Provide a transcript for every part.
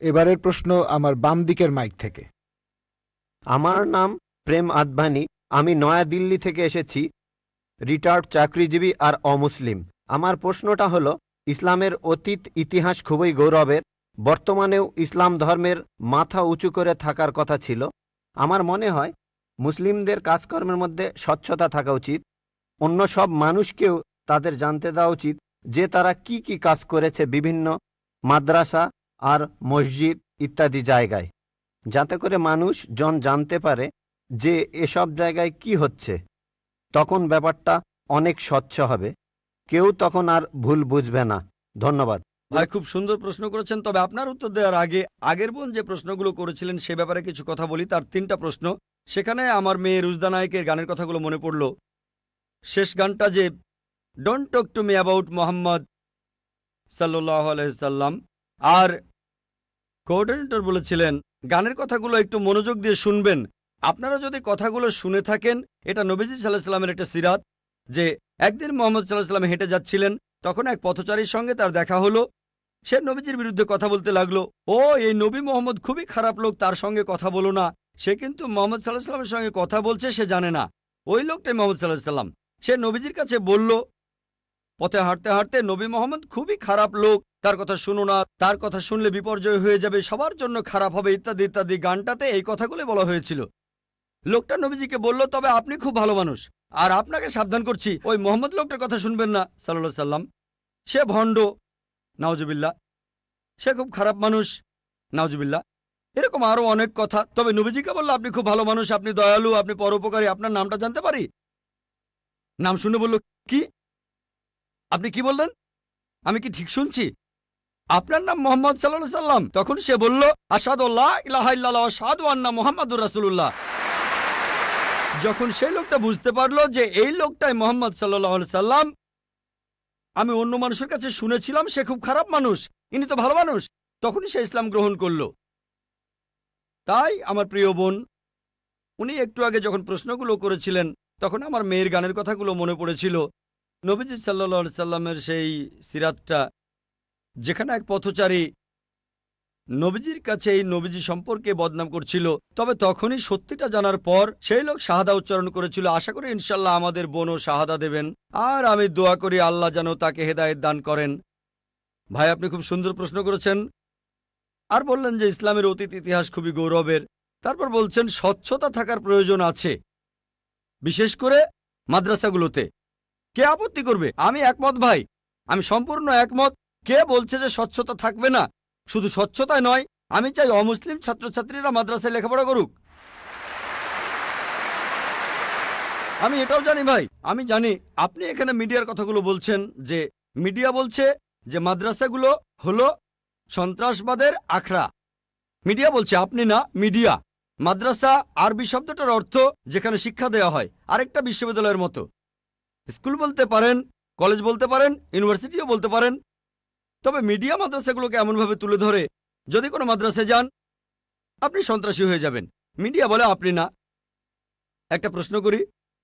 এবারের প্রশ্ন আমার বাম দিকের মাইক থেকে। আমার নাম প্রেম আদভানি, আমি নয়াদিল্লি থেকে এসেছি, রিটায়ার্ড চাকরিজীবী আর অমুসলিম। আমার প্রশ্নটা হলো, ইসলামের অতীত ইতিহাস খুবই গৌরবের, বর্তমানেও ইসলাম ধর্মের মাথা উঁচু করে থাকার কথা ছিল। আমার মনে হয়, মুসলিমদের কাজকর্মের মধ্যে স্বচ্ছতা থাকা উচিত। অন্য সব মানুষকেও তাদের জানতে দেওয়া উচিত যে তারা কি কি কাজ করেছে বিভিন্ন মাদ্রাসা আর মসজিদ ইত্যাদি জায়গায়। যাতে করে মানুষ জন জানতে পারে যে এসব জায়গায় কি হচ্ছে। তখন ব্যাপারটা অনেক স্বচ্ছ হবে। কেউ তখন আর ভুল বুঝবে না। ধন্যবাদ। ভাই, খুব সুন্দর প্রশ্ন করেছেন। তবে আপনার উত্তর দেওয়ার আগে আগের বোন যে প্রশ্নগুলো করেছিলেন সে ব্যাপারে কিছু কথা বলি। তার তিনটা প্রশ্ন। সেখানে আমার মেয়ে রুজদা নায়কের গানের কথাগুলো মনে পড়ল। শেষ গানটা যে don't talk to me about Mohammad সাল্লাহ আলাইসাল্লাম আর কোঅর্ডিনেটর বলেছিলেন, গানের কথাগুলো একটু মনোযোগ দিয়ে শুনবেন। আপনারা যদি কথাগুলো শুনে থাকেন, এটা নবীজি সাল্লাহ সাল্লামের একটা সিরাত, যে একদিন মোহাম্মদ সাল্লাহ সাল্লাম হেঁটে যাচ্ছিলেন, তখন এক পথচারীর সঙ্গে তার দেখা হলো। সে নবীজির বিরুদ্ধে কথা বলতে লাগল। ও, এই নবী মোহাম্মদ খুবই খারাপ লোক, তার সঙ্গে কথা বলো না। সে কিন্তু মোহাম্মদ সাল্লাহ সাল্লামের সঙ্গে কথা বলছে, সে জানে না। ওই লোকটাই মোহাম্মদ সাল্লাহ সাল্লাম সে নবীজির কাছে বলল পথে হাঁটতে হাঁটতে নবী মোহাম্মদ খুবই খারাপ লোক। তার কথা শুনো না, তার কথা শুনলে বিপর্যয় হয়ে যাবে, সবার জন্য খারাপ হবে, ইত্যাদি ইত্যাদি। গানটাতে এই কথাগুলো বলা হয়েছিল। লোকটা নবীজিকে বলল, তবে আপনি খুব ভালো মানুষ, আর আপনাকে সাবধান করছি। ওই মোহাম্মদ লোকটার কথা শুনবেন না সাল্লাহ সাল্লাম। সে ভণ্ড নাওজুবিল্লা সে খুব খারাপ মানুষ নাওজুবিল্লা এরকম আরও অনেক কথা। তবে নবীজিকে বলল, আপনি খুব ভালো মানুষ, আপনি দয়ালু, আপনি পরোপকারী, আপনার নামটা জানতে পারি? নাম শুনে বলল, কি? আপনি কি বললেন? আমি কি ঠিক শুনছি? আপনার নাম মোহাম্মদ সাল্লাহ সাল্লাম তখন সে বলল আসাদুল্লাহ ইলাহা ইল্লাল্লাহ সাদু আন্না মোহাম্মদুর রাসুল্লাহ যখন সেই লোকটা বুঝতে পারল যে এই লোকটাই মোহাম্মদ সাল্লাহ সাল্লাম আমি অন্য মানুষের কাছে শুনেছিলাম সে খুব খারাপ মানুষ, ইনি তো ভালো মানুষ। তখনই সে ইসলাম গ্রহণ করল। তাই আমার প্রিয় বোন, উনি একটু আগে যখন প্রশ্নগুলো করেছিলেন, তখন আমার মেয়ের গানের কথাগুলো মনে পড়েছিল। নবীজি সাল্লা সাল্লামের সেই সিরাতটা, যেখানে এক পথচারী নবীজির কাছে এই নবীজি সম্পর্কে বদনাম করছিল, তবে তখনই সত্যিটা জানার পর সেই লোক শাহাদা উচ্চারণ করেছিল, আশা করি ইনশাল্লাহ আমাদের বোনও শাহাদা দেবেন, আর আমি দোয়া করি আল্লাহ যেন তাকে হেদায়েত দান করেন। ভাই, আপনি খুব সুন্দর প্রশ্ন করেছেন। আর বললেন যে ইসলামের অতীত ইতিহাস খুবই গৌরবের। তারপর বলছেন, স্বচ্ছতা থাকার প্রয়োজন আছে, বিশেষ করে মাদ্রাসাগুলোতে। কে আপত্তি করবে? আমি একমত, ভাই। আমি সম্পূর্ণ একমত। কে বলছে যে স্বচ্ছতা থাকবে না? শুধু স্বচ্ছতায় নয়, আমি চাই অমুসলিম ছাত্রছাত্রীরা মাদ্রাসায় লেখাপড়া করুক। আমি এটাও জানি, ভাই। আমি জানি, আপনি এখানে মিডিয়ার কথাগুলো বলছেন যে, মিডিয়া বলছে যে মাদ্রাসাগুলো হলো সন্ত্রাসবাদের আখড়া। মিডিয়া বলছে, আপনি না, মিডিয়া। মাদ্রাসা আরবি শব্দটার অর্থ যেখানে শিক্ষা দেওয়া হয়, আরেকটা বিশ্ববিদ্যালয়ের মতো। স্কুল বলতে পারেন, কলেজ বলতে পারেন, ইউনিভার্সিটিও বলতে পারেন। তবে মিডিয়া মাদ্রাসাগুলোকে এমনভাবে তুলে ধরে, যদি কোনো মাদ্রাসায় যান, আপনি সন্ত্রাসী হয়ে যাবেন। মিডিয়া বলে আপনি না। একটা প্রশ্ন করি,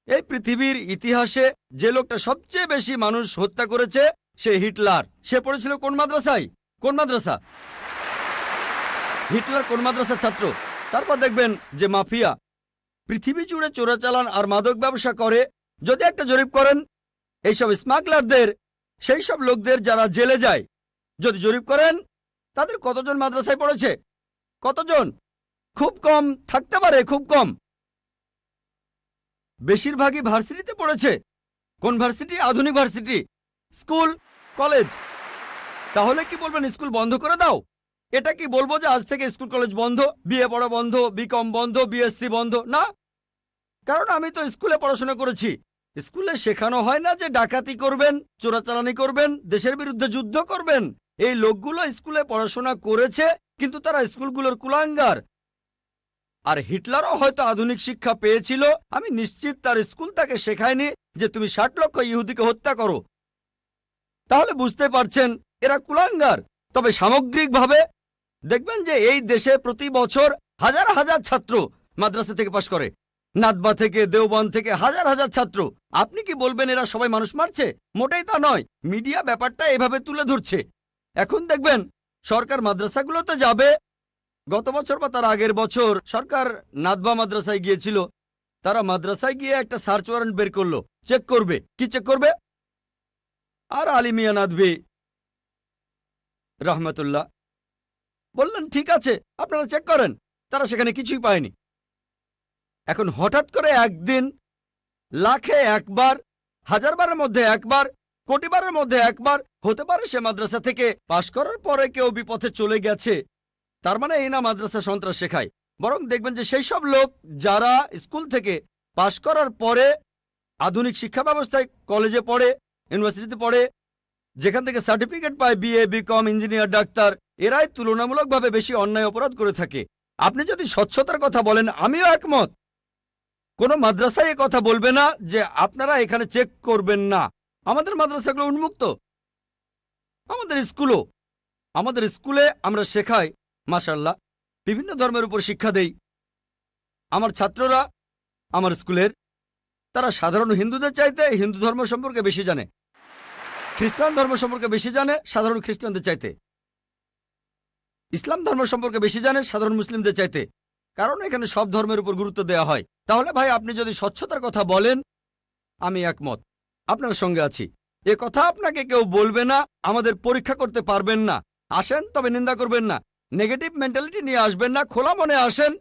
এই পৃথিবীর ইতিহাসে যে লোকটা সবচেয়ে বেশি মানুষ হত্যা করেছে, সে হিটলার। সে পড়েছিল কোন মাদ্রাসায়? কোন মাদ্রাসা? হিটলার কোন মাদ্রাসার ছাত্র? তারপর দেখবেন যে মাফিয়া, পৃথিবী জুড়ে চোরাচালান আর মাদক ব্যবসা করে যদি একটা জরিপ করেন, এইসব স্মাগলারদের সেই সব লোকদের যারা জেলে যায়, যদি জরিপ করেন, তাদের কতজন মাদ্রাসায় পড়েছে? কতজন? খুব কম, থাকতে পারে খুব কম। বেশিরভাগই ভার্সিটিতে পড়েছে। কোন ভার্সিটি? আধুনিক ভার্সিটি। School, college. তাহলে কি বলবেন, স্কুল বন্ধ করে দাও? এটা কি বলব যে আজ থেকে স্কুল, কলেজ বন্ধ, বিএ পড়া বন্ধ, বিকম বন্ধ, বিএসসি বন্ধ? না। কারণ আমি তো স্কুলে পড়াশোনা করেছি। স্কুলে শেখানো হয় না যে ডাকাতি করবেন, চোরাচালানি করবেন, দেশের বিরুদ্ধে যুদ্ধ করবেন। এই লোকগুলো স্কুলে পড়াশোনা করেছে, কিন্তু তারা স্কুলগুলোর কুলাঙ্গার। আর হিটলারও হয়তো আধুনিক শিক্ষা পেয়েছিল। আমি নিশ্চিত তার স্কুল তাকে শেখায়নি যে তুমি ষাট লক্ষ ইহুদিকে হত্যা করো। তাহলে বুঝতে পারছেন, এরা কুলাঙ্গার। তবে সামগ্রিকভাবে দেখবেন যে এই দেশে প্রতি বছর হাজার হাজার ছাত্র মাদ্রাসা থেকে পাশ করে। নাদবা থেকে দেওবান থেকে হাজার হাজার ছাত্র। আপনি কি বলবেন এরা সবাই মানুষ মারছে? মোটেই তা নয়। মিডিয়া ব্যাপারটা এভাবে তুলে ধরছে। এখন দেখবেন, সরকার মাদ্রাসাগুলোতে যাবে। গত বছর বা তার আগের বছর সরকার নাদবা মাদ্রাসায় গিয়েছিল। তারা মাদ্রাসায় গিয়ে একটা সার্চ ওয়ারেন্ট বের করল। চেক করবে। কি চেক করবে? আর আলী মিয়া নাদভি রহমতুল্লাহ, বললেন, ঠিক আছে, আপনারা চেক করেন। তারা সেখানে কিছুই পায়নি। এখন হঠাৎ করে একদিন, লাখে একবার হাজার বারের মধ্যে একবার, কোটিবারের মধ্যে একবার হতে পারে সে মাদ্রাসা থেকে পাশ করার পরে কেউ বিপথে চলে গেছে। তার মানে এই না মাদ্রাসা সন্ত্রাস শেখায়। বরং দেখবেন যে সেই সব লোক যারা স্কুল থেকে পাশ করার পরে আধুনিক শিক্ষা ব্যবস্থায় কলেজে পড়ে, ইউনিভার্সিটিতে পড়ে, যেখান থেকে সার্টিফিকেট পায় বিএ বিকম ইঞ্জিনিয়ার ডাক্তার এরাই তুলনামূলকভাবে বেশি অন্যায় অপরাধ করে থাকে। আপনি যদি স্বচ্ছতার কথা বলেন, আমিও একমত। কোনো মাদ্রাসায় এ কথা বলবে না যে আপনারা এখানে চেক করবেন না। আমাদের মাদ্রাসাগুলো উন্মুক্ত। আমাদের স্কুলও। আমাদের স্কুলে আমরা শেখাই মাসাল্লাহ বিভিন্ন ধর্মের উপর শিক্ষা দেই। আমার ছাত্ররা, আমার স্কুলের, তারা সাধারণ হিন্দুদের চাইতে হিন্দু ধর্ম সম্পর্কে বেশি জানে। খ্রিস্টান ধর্ম সম্পর্কে বেশি জানে, সাধারণ খ্রিস্টানদের চাইতে। ইসলাম ধর্ম সম্পর্কে বেশি জানে, সাধারণ মুসলিমদের চাইতে। কারণ এখানে সব ধর্মের উপর গুরুত্ব দেওয়া হয়। তাহলে ভাই, আপনি যদি স্বচ্ছতার কথা বলেন, আমি একমত। আপনার সঙ্গে আছি। এ কথা আপনাকে কেউ বলবে না, আমাদের পরীক্ষা করতে পারবেন না। আসেন, তবে নিন্দা করবেন না। নেগেটিভ মেন্টালিটি নিয়ে আসবেন না, খোলা মনে আসেন।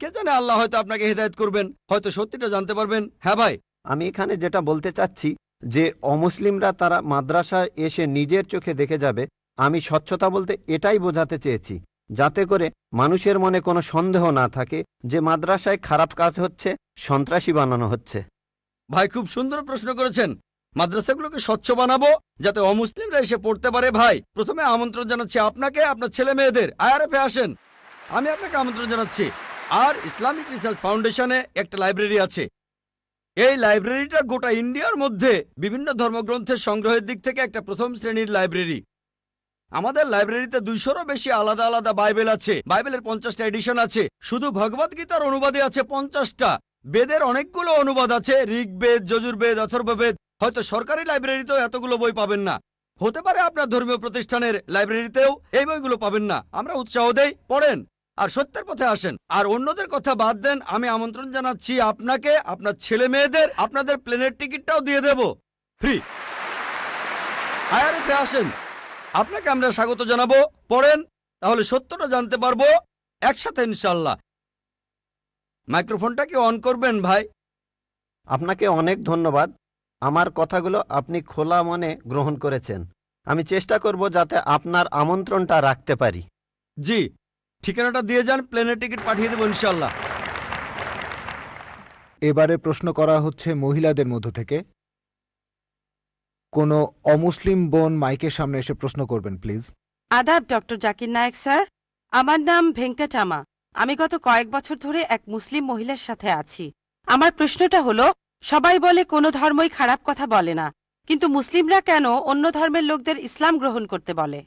কে জানে আল্লাহ হয়তো আপনাকে হেদায়ত করবেন, হয়তো সত্যিটা জানতে পারবেন। হ্যাঁ ভাই? আমি এখানে যেটা বলতে চাচ্ছি, যে অমুসলিমরা তারা মাদ্রাসায় এসে নিজের চোখে দেখে যাবে, আমি স্বচ্ছতা বলতে এটাই বোঝাতে চেয়েছি। যাতে করে মানুষের মনে কোনো সন্দেহ না থাকে যে মাদ্রাসায় খারাপ কাজ হচ্ছে, সন্ত্রাসী বানানো হচ্ছে। ভাই, খুব সুন্দর প্রশ্ন করেছেন। মাদ্রাসাগুলোকে স্বচ্ছ বানাবো, যাতে অমুসলিমরা এসে পড়তে পারে। ভাই, প্রথমে আমন্ত্রণ জানাচ্ছি আপনাকে, আপনার ছেলে মেয়েদের। আইআরএফে আসেন। আমি আপনাকে আমন্ত্রণ জানাচ্ছি। আর ইসলামিক রিসার্চ ফাউন্ডেশনে একটা লাইব্রেরি আছে। এই লাইব্রেরিটা গোটা ইন্ডিয়ার মধ্যে বিভিন্ন ধর্মগ্রন্থের সংগ্রহের দিক থেকে একটা প্রথম শ্রেণির লাইব্রেরি। আমাদের লাইব্রেরিতে দুইশোরও বেশি আলাদা আলাদা বাইবেল আছে। বাইবেলের পঞ্চাশটা এডিশন আছে। শুধু ভগবত গীতার অনুবাদে আছে পঞ্চাশটা। বেদের অনেকগুলো অনুবাদ আছে, ঋগ্বেদ, যজুর্বেদ, অথর্ববেদ। হয়তো সরকারি লাইব্রেরিতেও এতগুলো বই পাবেন না। হতে পারে আপনার ধর্মীয় প্রতিষ্ঠানের লাইব্রেরিতেও এই বইগুলো পাবেন না। আমরা উৎসাহ দেই, পড়েন আর সত্যের পথে আসেন। আর অন্যদের কথা বাদ দেন, আমি আমন্ত্রণ জানাচ্ছি আপনাকে, আপনার ছেলে মেয়েদের, আপনাদের প্লেনের টিকিটটাও দিয়ে দেব। ফ্রি। আয়ারএফে আসেন। আপনাকে আমরা স্বাগত জানাব। পড়েন তাহলে সত্যটা জানতে পারব একসাথে ইনশাল্লাহ মাইক্রোফোনটা কি অন করবেন ভাই। আপনাকে অনেক ধন্যবাদ। আমার কথাগুলো আপনি খোলা মনে গ্রহণ করেছেন। আমি চেষ্টা করব যাতে আপনার আমন্ত্রণটা রাখতে পারি। জি ঠিকানাটা দিয়ে যান প্লেনের টিকিট পাঠিয়ে দেবো ইনশাল্লাহ এবারে প্রশ্ন করা হচ্ছে মহিলাদের মধ্য থেকে। কোনো অমুসলিম বোন মাইকের সামনে এসে প্রশ্ন করবেন প্লিজ। আদাব ডক্টর জাকির নায়েক স্যার। আমার নাম ভেঙ্কটামা আমি গত কয়েক বছর ধরে এক মুসলিম মহিলার সাথে আছি। আমার প্রশ্নটা হলো সবাই বলে কোনো ধর্মই খারাপ কথা বলে না কিন্তু মুসলিমরা কেন অন্য ধর্মের লোকদের ইসলাম গ্রহণ করতে বলে?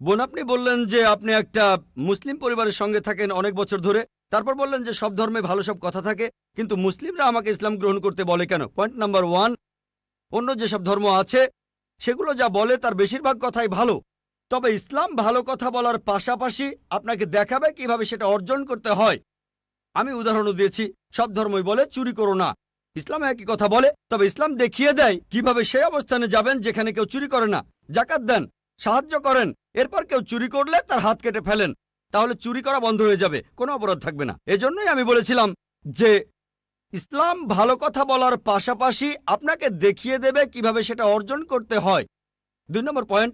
বোন আপনি বললেন যে আপনি একটা মুসলিম পরিবারের সঙ্গে থাকেন অনেক বছর ধরে। তারপর বললেন যে সব ধর্মে ভালো সব কথা থাকে, কিন্তু মুসলিমরা আমাকে ইসলাম গ্রহণ করতে বলে কেন? পয়েন্ট নাম্বার ওয়ান অন্য যেসব ধর্ম আছে, সেগুলো যা বলে তার বেশিরভাগ কথাই ভালো। তবে ইসলাম ভালো কথা বলার পাশাপাশি আপনাকে দেখাবে কীভাবে সেটা অর্জন করতে হয়। আমি উদাহরণও দিয়েছি, সব ধর্মই বলে চুরি করো না। ইসলাম একই কথা বলে, তবে ইসলাম দেখিয়ে দেয় কীভাবে সেই অবস্থানে যাবেন যেখানে কেউ চুরি করে না। জাকাত দেন, সাহায্য করেন, এরপর কেউ চুরি করলে তার হাত কেটে ফেলেন। তাহলে চুরি করা বন্ধ হয়ে যাবে, কোনো অপরাধ থাকবে না। এজন্যই আমি বলেছিলাম যে, ইসলাম ভালো কথা বলার পাশাপাশি আপনাকে দেখিয়ে দেবে কীভাবে সেটা অর্জন করতে হয়। দুই নম্বর পয়েন্ট,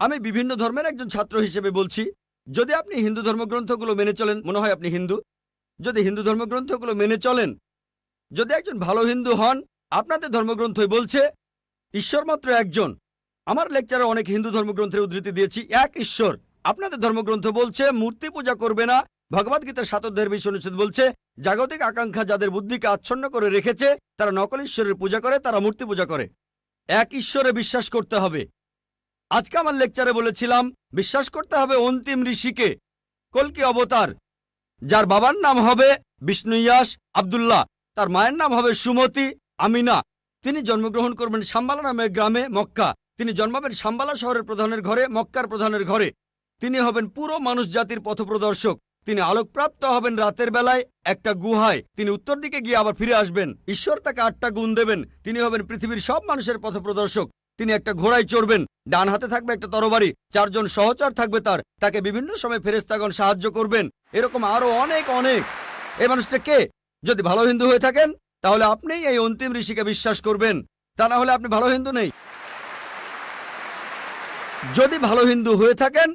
আমি বিভিন্ন ধর্মের একজন ছাত্র হিসেবে বলছি, যদি আপনি হিন্দু ধর্মগ্রন্থগুলো মেনে চলেন, মনে হয় আপনি হিন্দু, যদি হিন্দু ধর্মগ্রন্থগুলো মেনে চলেন, যদি একজন ভালো হিন্দু হন, আপনাদের ধর্মগ্রন্থই বলছে ঈশ্বর মাত্র একজন। আমার লেকচারে অনেক হিন্দু ধর্মগ্রন্থের উদ্ধৃতি দিয়েছি, এক ঈশ্বর। আপনাদের ধর্মগ্রন্থ বলছে, মূর্তি পূজা করবে না। ভগবদ গীতার সাতোধ্যায়ের বিষয় অনুচ্ছেদ বলছে, জাগতিক আকাঙ্ক্ষা যাদের বুদ্ধিকে আচ্ছন্ন করে রেখেছে, তারা নকল ঈশ্বরের পূজা করে, তারা মূর্তি পূজা করে। এক ঈশ্বরে বিশ্বাস করতে হবে। আজকে আমার লেকচারে বলেছিলাম, বিশ্বাস করতে হবে অন্তিম ঋষিকে। কলকি অবতার? যার বাবার নাম হবে বিষ্ণু ইয়াস আবদুল্লাহ, তার মায়ের নাম হবে সুমতি আমিনা। তিনি জন্মগ্রহণ করবেন সাম্বালা নামে গ্রামে মক্কা। তিনি জন্মাবেন সাম্বালা শহরের প্রধানের ঘরে, মক্কার প্রধানের ঘরে। তিনি হবেন পুরো মানুষ জাতির পথপ্রদর্শক। তিনি আলোকপ্রাপ্ত হবেন রাতের বেলায় একটা গুহায়। তিনি উত্তর দিকে গিয়ে আবার ফিরে আসবেন। ঈশ্বর তাকে আটটা গুণ দেবেন। তিনি হবেন পৃথিবীর সব মানুষের পথপ্রদর্শক। তিনি একটা ঘোড়ায় চড়বেন। ডান হাতে থাকবে একটা তরবারি। চারজন সহচর থাকবে তার। তাকে বিভিন্ন সময় ফেরেস্তাগণ সাহায্য করবেন। এরকম আরও অনেক অনেক। এই মানুষটা কে? যদি ভালো হিন্দু হয়ে থাকেন, তাহলে আপনি এই অন্তিম ঋষিকে বিশ্বাস করবেন। তা না হলে আপনি ভালো হিন্দু নেই। যদি ভালো হিন্দু হয়ে থাকেন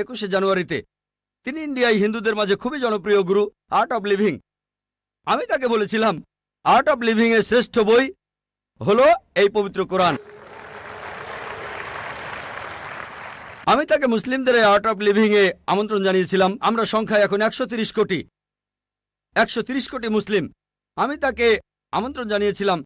একুশে জানুয়ারিতে। তিনি ইন্ডিয়ায় হিন্দুদের মাঝে খুবই জনপ্রিয় গুরু আর্ট অব লিভিং আমি তাকে বলেছিলাম আর্ট অব লিভিং এর শ্রেষ্ঠ বই হলো এই পবিত্র কোরআন। আমি তাকে মুসলিমদের আর্ট অব লিভিং এ আমন্ত্রণ জানিয়েছিলাম। আমরা সংখ্যায় এখন একশো কোটি। একশো কোটি মুসলিম। আমি তাকে আমন্ত্রণ জানিয়েছিলাম,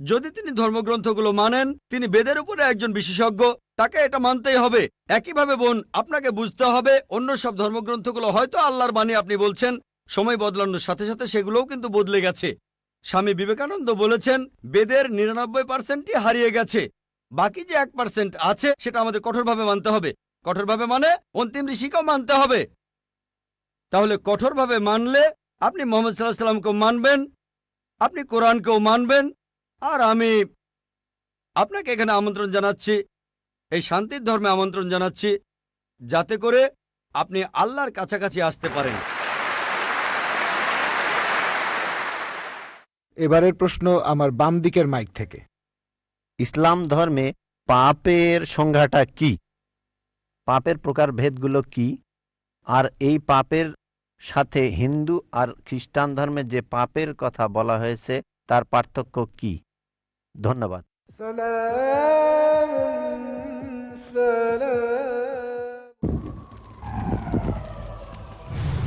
যদি তিনি ধর্মগ্রন্থগুলো মানেন, তিনি বেদের উপরে একজন বিশেষজ্ঞ তাকে এটা মানতেই হবে। একইভাবে বোন, আপনাকে বুঝতে হবে, অন্য সব ধর্মগ্রন্থগুলো হয়তো আল্লাহর বাণী আপনি বলছেন, সময় বদলানোর সাথে সাথে সেগুলোও কিন্তু বদলে গেছে। স্বামী বিবেকানন্দ বলেছেন, বেদের নিরানব্বই পার্সেন্টই হারিয়ে গেছে। বাকি যে এক পার্সেন্ট আছে, সেটা আমাদের কঠোরভাবে মানতে হবে। কঠোরভাবে মানে অন্তিম ঋষিকেও মানতে হবে। তাহলে কঠোরভাবে মানলে আপনি মোহাম্মদ সাল্লাহ সাল্লামকেও মানবেন, আপনি কোরআনকেও মানবেন, আর আমি আপনাকে এখানে আমন্ত্রণ জানাচ্ছি এই শান্তির ধর্মে আমন্ত্রণ জানাচ্ছি যাতে করে আপনি আল্লাহর কাছাকাছি আসতে পারেন। এবারের প্রশ্ন আমার বাম দিকের মাইক থেকে। ইসলাম ধর্মে পাপের সংজ্ঞাটা কি? পাপের প্রকার ভেদগুলো কি? আর এই পাপের সাথে হিন্দু আর খ্রিস্টান ধর্মে যে পাপের কথা বলা হয়েছে তার পার্থক্য কি? ধন্যবাদ। Dialogue.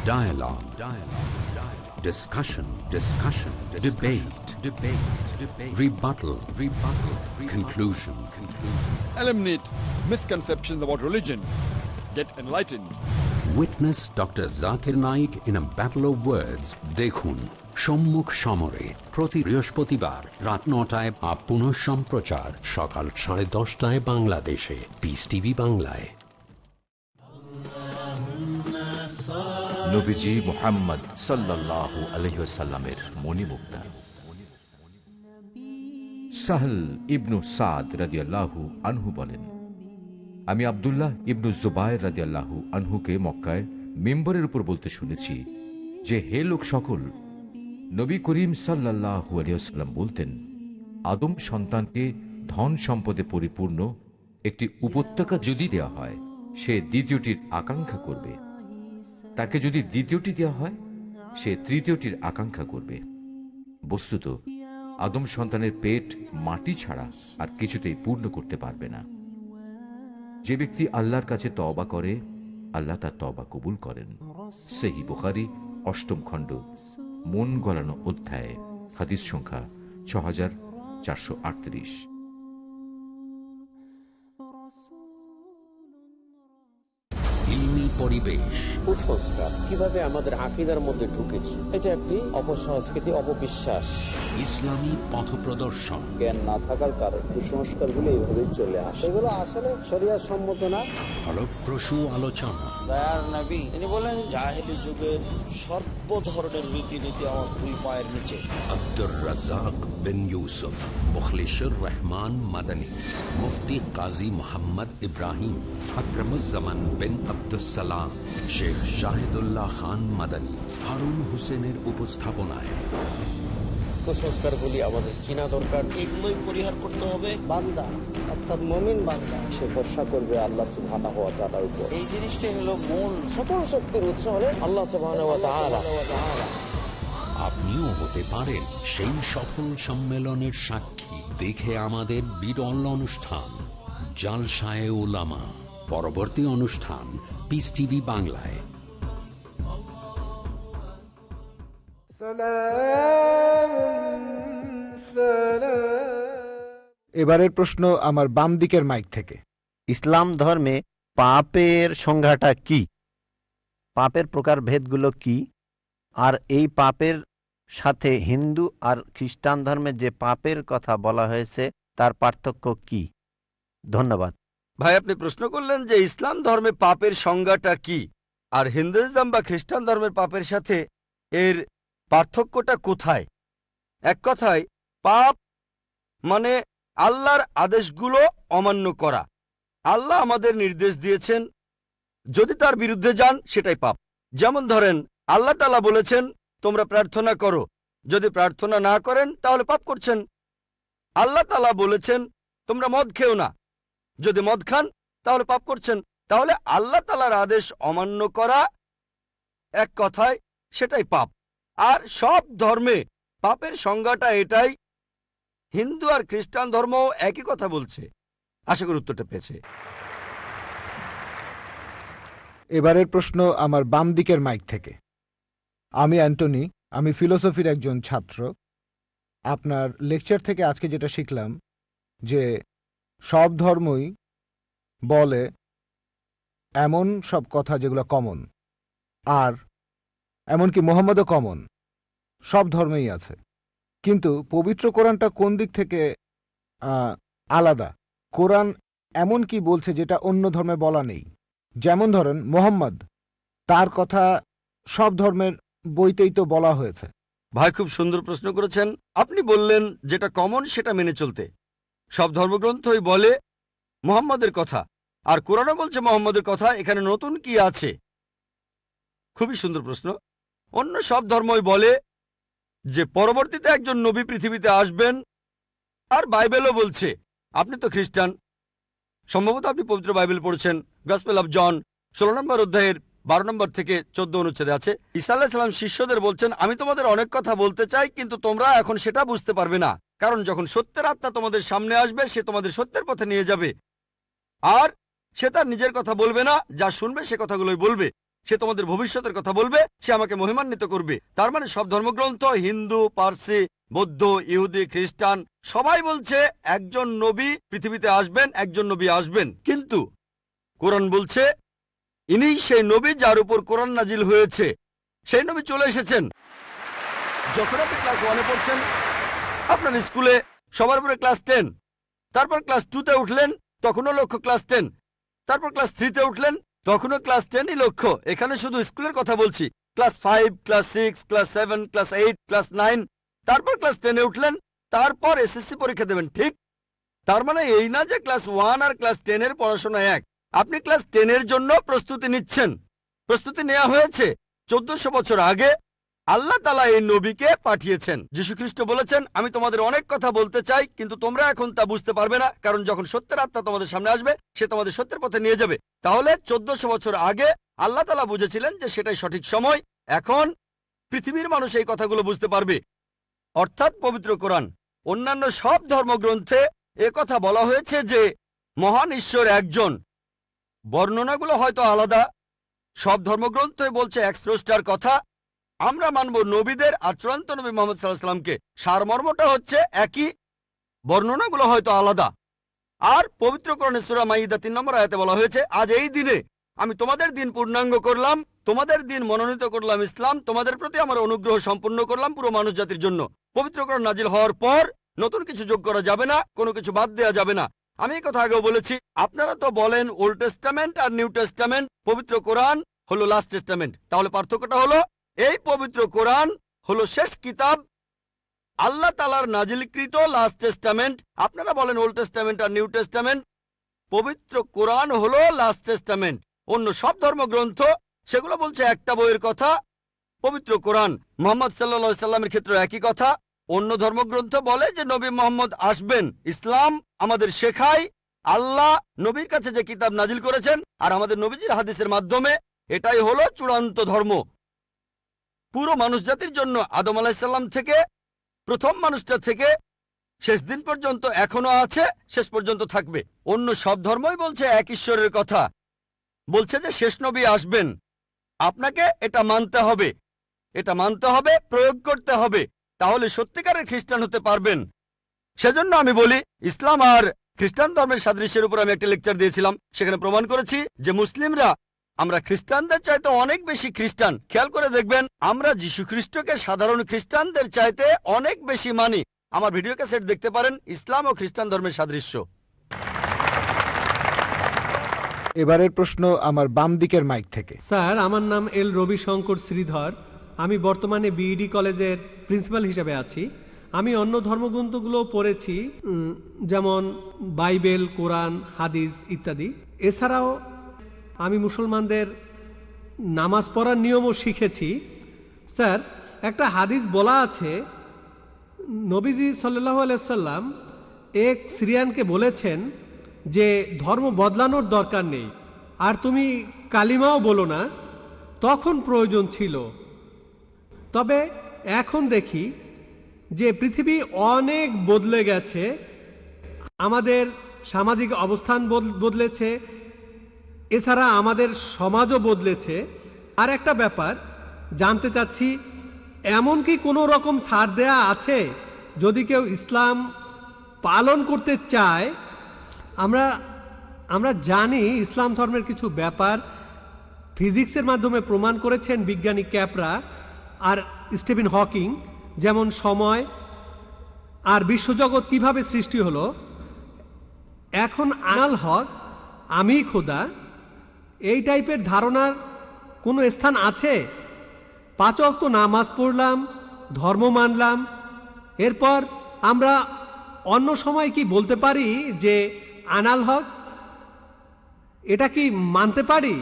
Dialogue. Discussion. Discussion. Discussion. Debate. Debate. Debate. Rebuttal. Rebuttal. Conclusion. Conclusion. Eliminate misconceptions about religion. Get enlightened. Witness Dr. Zakir Naik in a battle of words. Dekhun. সম্মুখ সমরে প্রতি বৃহস্পতিবার রাত নটায় আপ পুনঃ সম্প্রচার সকাল সাড়ে দশটায় বাংলাদেশে। পিস টিভি বাংলায়। নবীজি মোহাম্মদ সাল্লাল্লাহু আলহিসাল্লামের সাহল ইবনু সাদ আনহু বলেন, আমি আব্দুল্লাহ ইবনু জুবায়ের আনহুকে মক্কায় মেম্বরের উপর বলতে শুনেছি যে, হে লোক সকল নবী করিম সাল্লাল্লাহু আলিয়াল্লাম বলতেন, আদম সন্তানকে ধন সম্পদে পরিপূর্ণ একটি উপত্যকা যদি দেওয়া হয়, সে দ্বিতীয়টির আকাঙ্ক্ষা করবে। তাকে যদি দ্বিতীয়টি দেওয়া হয়, সে তৃতীয়টির আকাঙ্ক্ষা করবে। বস্তুত, আদম সন্তানের পেট মাটি ছাড়া আর কিছুতেই পূর্ণ করতে পারবে না। যে ব্যক্তি আল্লাহর কাছে তবা করে, আল্লাহ তার তবা কবুল করেন। সেহি বুখারি, অষ্টম খণ্ড। মন গলানো অধ্যায় হাদিস সংখ্যা ছ হাজার চারশো আটত্রিশ। পরিবেশ। কুসংস্কার কীভাবে আমাদের আকিদার মধ্যে ঢুকেছে এটা একটি অপসংস্কৃতি অপবিশ্বাস। ইসলামী পথপ্রদর্শন জ্ঞান না থাকার কারণে কুসংস্কারগুলো এইভাবে চলে আসে। এগুলো আসলে শরিয়া সম্মত না। ফলপ্রসূ আলোচনা। দয়ার নবী তিনি বলেন জাহেলি যুগের সর্ব ধরনের রীতিনীতি আমার দুই পায়ের নিচে। আব্দুর রাজাক বিন ইউসুফ মুখলিসুর রহমান মাদানী মুফতি কাজী মোহাম্মদ ইব্রাহিম আকরমুজ্জামান বিন আব্দুসালাম শেখ শাহিদুল্লাহ খান মাদানী হারুন হোসেনের উপস্থাপনায় কুসংস্কার গুলি আমাদের চিনা দরকার। এগুলোই পরিহার করতে হবে। বান্দা অর্থাৎ মমিন বান্দা সে ভরসা করবে আল্লাহ তাআলার এই জিনিসটাই হলো মূল। সকল শক্তির উৎস হলে আল্লাহ তাআলা। আপনিও হতে পারেন সেই সফল সম্মেলনের সাক্ষী। দেখে আমাদের বিরল অনুষ্ঠান জালসায় ওলামা। পরবর্তী অনুষ্ঠান পিস টিভি বাংলায়। এবারের প্রশ্ন আমার বাম দিকের মাইক থেকে। ইসলাম ধর্মে পাপের সংজ্ঞাটা কি? পাপের প্রকার ভেদগুলো কি? আর এই পাপের সাথে হিন্দু আর খ্রিস্টান ধর্মে যে পাপের কথা বলা হয়েছে, তার পার্থক্য কি? ধন্যবাদ। ভাই, আপনি প্রশ্ন করলেন যে ইসলাম ধর্মে পাপের সংজ্ঞাটা কি? আর হিন্দুইজম বা খ্রিস্টান ধর্মের পাপের সাথে এর পার্থক্যটা কোথায়? এক কথায়, পাপ মানে আল্লাহর আদেশগুলো অমান্য করা। আল্লাহ আমাদের নির্দেশ দিয়েছেন, যদি তার বিরুদ্ধে যান, সেটাই পাপ। যেমন ধরেন, আল্লাহ তালা বলেছেন তোমরা প্রার্থনা করো। যদি প্রার্থনা না করেন, তাহলে পাপ করছেন। আল্লাহ তালা বলেছেন, তোমরা মদ খেও না। যদি মদ খান, তাহলে পাপ করছেন। তাহলে আল্লাহ তালার আদেশ অমান্য করা এক কথায় সেটাই পাপ। আর সব ধর্মে পাপের সংজ্ঞাটা এটাই। হিন্দু আর খ্রিস্টান ধর্ম একই কথা বলছে। আশা করি উত্তরটা পেয়েছে। এবারের প্রশ্ন আমার বাম দিকের মাইক থেকে। আমি অ্যান্টনি, আমি ফিলোসফির একজন ছাত্র। আপনার লেকচার থেকে আজকে যেটা শিখলাম, যে সব ধর্মই বলে এমন সব কথা যেগুলো কমন আর এমনকি মোহাম্মদও কমন সব ধর্মেই আছে। কিন্তু পবিত্র কোরআনটা কোন দিক থেকে আলাদা? কোরআন এমন কি বলছে যেটা অন্য ধর্মে বলা নেই? যেমন ধরেন মোহাম্মদ, তার কথা সব ধর্মের বইতেই তো বলা হয়েছে। ভাই, খুব সুন্দর প্রশ্ন করেছেন। আপনি বললেন যেটা কমন সেটা মেনে চলতে। সব ধর্মগ্রন্থই বলে মোহাম্মদের কথা। আর কোরআনও বলছে মোহাম্মদের কথা। এখানে নতুন কি আছে? খুবই সুন্দর প্রশ্ন। অন্য সব ধর্মই বলে যে পরবর্তীতে একজন নবী পৃথিবীতে আসবেন। আর বাইবেলও বলছে, আপনি তো খ্রিস্টান। সম্ভবত আপনি পবিত্র বাইবেল পড়েছেন। গসপেল অফ জন, ষোলো নম্বর অধ্যায়ের বারো নম্বর থেকে চোদ্দ অনুচ্ছেদে আছে, ঈসা আল্লাহ সাল্লাম শিষ্যদের বলছেন, আমি তোমাদের অনেক কথা বলতে চাই, কিন্তু তোমরা এখন সেটা বুঝতে পারবে না। কারণ যখন সত্যের আত্মা তোমাদের সামনে আসবে, সে তোমাদের সত্যের পথে নিয়ে যাবে। আর সে তার নিজের কথা বলবে না, যা শুনবে সে কথাগুলোই বলবে। সে তোমাদের ভবিষ্যতের কথা বলবে, সে আমাকে মহিমান্বিত করবে। তার মানে সব ধর্মগ্রন্থ, হিন্দু, পার্সি, বৌদ্ধ, ইহুদি, খ্রিস্টান, সবাই বলছে, একজন নবী পৃথিবীতে আসবেন, একজন নবী আসবেন। কিন্তু কোরআন বলছে ইনি সেই নবী যার উপর কোরআন নাজিল হয়েছে। সেই নবী চলে এসেছেন। যখন আপনি ক্লাস ওয়ানে পড়ছেন, আপনার স্কুলে সবার উপরে ক্লাস টেন তারপর ক্লাস টুতে উঠলেন, তখনও লক্ষ্য ক্লাস টেন তারপর ক্লাস থ্রিতে উঠলেন, তখনও ক্লাস টেনই লক্ষ্য। এখানে শুধু স্কুলের কথা বলছি। Class five class six class seven class eight class nine তারপর ক্লাস টেনে উঠলেন, তারপর এসএসসি পরীক্ষা দেবেন। ঠিক, তার মানে এই না যে ক্লাস ওয়ান আর ক্লাস টেনের পড়াশোনা এক আপনি ক্লাস টেনের জন্য প্রস্তুতি নিচ্ছেন। প্রস্তুতি নেওয়া হয়েছে চোদ্দশো বছর আগে। আল্লাহ তালা এই নবীকে পাঠিয়েছেন। খ্রিস্ট বলেছেন, আমি তোমাদের অনেক কথা বলতে চাই, কিন্তু তোমরা এখন তা বুঝতে পারবে না, কারণ যখন সত্যের আত্মা তোমাদের সামনে আসবে, সে তোমাদের সত্যের পথে নিয়ে যাবে। তাহলে চোদ্দশো বছর আগে আল্লাহ তালা বুঝেছিলেন যে সেটাই সঠিক সময়। এখন পৃথিবীর মানুষ এই কথাগুলো বুঝতে পারবে। অর্থাৎ পবিত্র কোরআন। অন্যান্য সব ধর্মগ্রন্থে কথা বলা হয়েছে যে মহান ঈশ্বর একজন। বর্ণনাগুলো হয়তো আলাদা। সব ধর্মগ্রন্থে বলছে এক স্রষ্টার কথা। আমরা মানব নবীদের আর চূড়ান্ত নবী মোহাম্মদ সাল্লাহামকে সারমর্মটা হচ্ছে একই। বর্ণনাগুলো হয়তো আলাদা। আর পবিত্র করণে সুরা মাইদা তিন নম্বর আয়াতে বলা হয়েছে, আজ এই দিনে আমি তোমাদের দিন পূর্ণাঙ্গ করলাম, তোমাদের দিন মনোনীত করলাম ইসলাম, তোমাদের প্রতি আমার অনুগ্রহ সম্পূর্ণ করলাম পুরো মানুষ জাতির জন্য। পবিত্রকরণ নাজিল হওয়ার পর নতুন কিছু যোগ করা যাবে না, কোনো কিছু বাদ দেওয়া যাবে না। আমি কথা আগেও বলেছি, আপনারা তো বলেন ওল্ড টেস্টামেন্ট আর নিউ টেস্টামেন্ট পবিত্র কোরআন হলো লাস্ট টেস্টামেন্ট তাহলে পার্থক্যটা হলো, এই পবিত্র কোরআন হলো শেষ কিতাব, আল্লাহ তালার নাজিলকৃত লাস্ট টেস্টামেন্ট আপনারা বলেন ওল্ড টেস্টামেন্ট আর নিউ টেস্টামেন্ট পবিত্র কোরআন হলো লাস্ট টেস্টামেন্ট অন্য সব ধর্মগ্রন্থ, সেগুলো বলছে একটা বইয়ের কথা, পবিত্র কোরআন। মোহাম্মদ সাল্লা সাল্লামের ক্ষেত্রে একই কথা অন্য ধর্মগ্রন্থ বলে যে নবী মোহাম্মদ আসবেন। ইসলাম আমাদের শেখায়। আল্লাহ নবীর কাছে যে কিতাব নাজিল করেছেন আর আমাদের নবীজির হাদিসের মাধ্যমে এটাই হলো চূড়ান্ত ধর্ম। পুরো মানুষ জাতির জন্য আদম আলাহিসাল্লাম থেকে, প্রথম মানুষটা থেকে শেষ দিন পর্যন্ত এখনও আছে, শেষ পর্যন্ত থাকবে। অন্য সব ধর্মই বলছে এক ঈশ্বরের কথা। বলছে যে শেষ নবী আসবেন। আপনাকে এটা মানতে হবে। এটা মানতে হবে, প্রয়োগ করতে হবে। তাহলে সত্যিকারের খ্রিস্টান হতে পারবেন। সেজন্য আমি বলি ইসলাম আর খ্রিস্টান ধর্মের সাদৃশ্যের উপর আমি একটা লেকচার দিয়েছিলাম সেখানে প্রমাণ করেছি যে মুসলিমরা আমরা খ্রিস্টানদের চাইতে অনেক বেশি খ্রিস্টান। খেয়াল করে দেখবেন আমরা যীশু খ্রিস্টকে সাধারণ খ্রিস্টানদের চাইতে অনেক বেশি মানি। আমার ভিডিও ক্যাসেট দেখতে পারেন ইসলাম ও খ্রিস্টান ধর্মের সাদৃশ্য। এবারের প্রশ্ন আমার বাম দিকের মাইক থেকে। স্যার আমার নাম এল রবি শঙ্কর শ্রীধর। আমি বর্তমানে বিইডি কলেজের প্রিন্সিপাল হিসেবে আছি। আমি অন্য ধর্মগ্রন্থগুলো পড়েছি যেমন বাইবেল, কোরআন, হাদিস ইত্যাদি। এছাড়াও আমি মুসলমানদের নামাজ পড়ার নিয়মও শিখেছি। স্যার, একটা হাদিস বলা আছে, নবীজি সাল্লাহ আলাইসাল্লাম এক সিরিয়ানকে বলেছেন যে, ধর্ম বদলানোর দরকার নেই। আর তুমি কালিমাও বলো না। তখন প্রয়োজন ছিল তবে এখন দেখি যে পৃথিবী অনেক বদলে গেছে, আমাদের সামাজিক অবস্থান বদ- বদলেছে, এছাড়া আমাদের সমাজও বদলেছে। আর একটা ব্যাপার, জানতে চাচ্ছি, এমন কি কোনো রকম ছাড় দেয়া আছে? যদি কেউ ইসলাম পালন করতে চায়, আমরা আমরা জানি ইসলাম ধর্মের কিছু ব্যাপার, ফিজিক্সের মাধ্যমে প্রমাণ করেছেন বিজ্ঞানী ক্যাপরা। আর স্টিভেন হকিং, যেমন সময় আর বিশ্বজগৎ কীভাবে সৃষ্টি হলো, এখন আনাল হক, আমি খোদা, এই টাইপের ধারণার কোনো স্থান আছে? পাঁচ অক্ত নামাজ পড়লাম, ধর্ম মানলাম, এরপর আমরা অন্য সময় কি বলতে পারি যে আনাল হক? এটা কি মানতে পারি?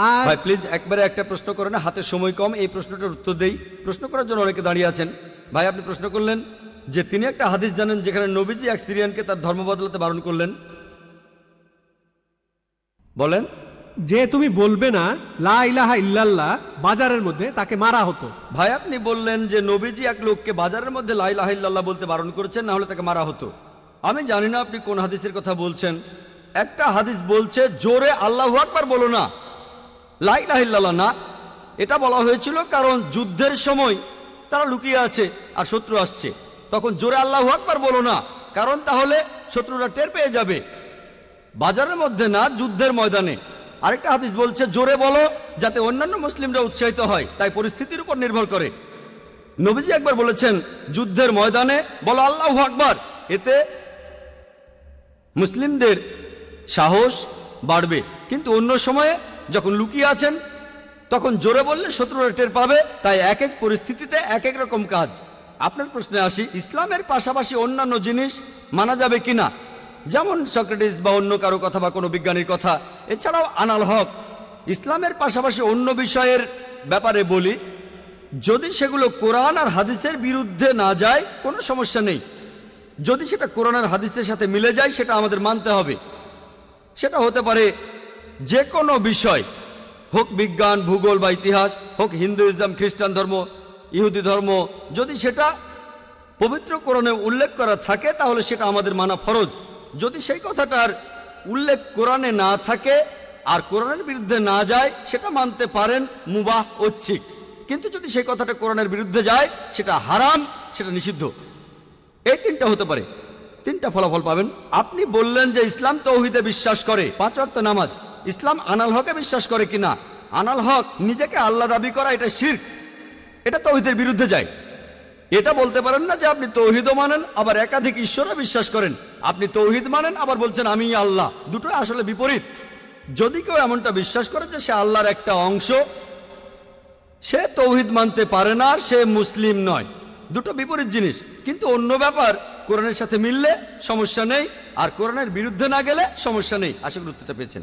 আর ভাই প্লিজ একবারে একটা প্রশ্ন করেন হাতে সময় কম এই প্রশ্নটার উত্তর দেই। প্রশ্ন করার জন্য অনেকে দাঁড়িয়ে আছেন। ভাই আপনি প্রশ্ন করলেন যে তিনি একটা হাদিস জানেন যেখানে নবীজি এক সিরিয়ানকে তার ধর্ম বদলাতে বারণ করলেন। বলেন। যে তুমি বলবে না লা ইলাহা ইল্লাল্লাহ বাজারের মধ্যে তাকে মারা হতো। ভাই আপনি বললেন যে নবীজি এক লোককে বাজারের মধ্যে লাইলাহিল্লাহ বলতে বারণ করেছেন না হলে তাকে মারা হতো। আমি জানি না আপনি কোন হাদিসের কথা বলছেন। একটা হাদিস বলছে জোরে আল্লাহু আকবার বলো না। লাইলাহিল্লাহ না। এটা বলা হয়েছিল কারণ যুদ্ধের সময় তারা লুকিয়ে আছে আর শত্রু আসছে। তখন জোরে আল্লাহ আকবার বলো না, কারণ তাহলে শত্রুরা টের পেয়ে যাবে। বাজারের মধ্যে না, যুদ্ধের ময়দানে। আরেকটা হাদিস বলছে, জোরে বলো যাতে অন্যান্য মুসলিমরা উৎসাহিত হয়, তাই পরিস্থিতির উপর নির্ভর করে। নবীজি একবার বলেছেন, যুদ্ধের ময়দানে বলো আল্লাহ আকবার, এতে মুসলিমদের সাহস বাড়বে। কিন্তু অন্য সময়ে যখন লুকিয়ে আছেন, তখন জোরে বললে শত্রুরা টের পাবে, তাই এক এক পরিস্থিতিতে এক এক রকম কাজ। আপনার প্রশ্নে আসি, ইসলামের পাশাপাশি অন্যান্য জিনিস মানা যাবে কিনা? যেমন সক্রেটিস বা অন্য কারও কথা বা কোনো বিজ্ঞানীর কথা। এছাড়াও আনাল হক, ইসলামের পাশাপাশি অন্য বিষয়ের ব্যাপারে বলি, যদি সেগুলো কোরআন আর হাদিসের বিরুদ্ধে না যায়, কোনো সমস্যা নেই। যদি সেটা কোরআন আর হাদিসের সাথে মিলে যায়, সেটা আমাদের মানতে হবে। সেটা হতে পারে যে কোনো বিষয়, হোক বিজ্ঞান, ভূগোল বা ইতিহাস, হোক হিন্দু ইসলাম খ্রিস্টান ধর্ম, ইহুদি ধর্ম, যদি সেটা পবিত্র কোরআনে উল্লেখ করা থাকে, তাহলে সেটা আমাদের মানা ফরজ। যদি সেই কথাটার উল্লেখ কোরআনে না থাকে, আর কোরআনের বিরুদ্ধে না যায়, সেটা মানতে পারেন মুবাহ ঐচ্ছিক কিন্তু যদি সেই কথাটা কোরআনের বিরুদ্ধে যায়, সেটা হারাম, সেটা নিষিদ্ধ। এই তিনটা হতে পারে। তিনটা ফলাফল পাবেন। আপনি বললেন যে ইসলাম তৌহিদে বিশ্বাস করে, পাঁচ অর্থ নামাজ। ইসলাম আনাল হকে বিশ্বাস করে কিনা? আনাল হক নিজেকে আল্লাহ দাবি করা, এটা শির্ক। এটা তৌহিদের বিরুদ্ধে যায়। এটা বলতে পারেন না যে আপনি তৌহিদও মানেন, আবার একাধিক ঈশ্বরও বিশ্বাস করেন। আপনি তৌহিদ মানেন, আবার বলছেন, আমি আল্লাহ। দুটো আসলে বিপরীত। যদি কেউ এমনটা বিশ্বাস করে যে সে আল্লাহর একটা অংশ, সে তৌহিদ মানতে পারে না সে মুসলিম নয়। দুটো বিপরীত জিনিস। কিন্তু অন্য ব্যাপার কোরআনের সাথে মিললে সমস্যা নেই, আর কোরআনের বিরুদ্ধে না গেলে সমস্যা নেই। আশা করি উত্তরটা পেয়েছেন।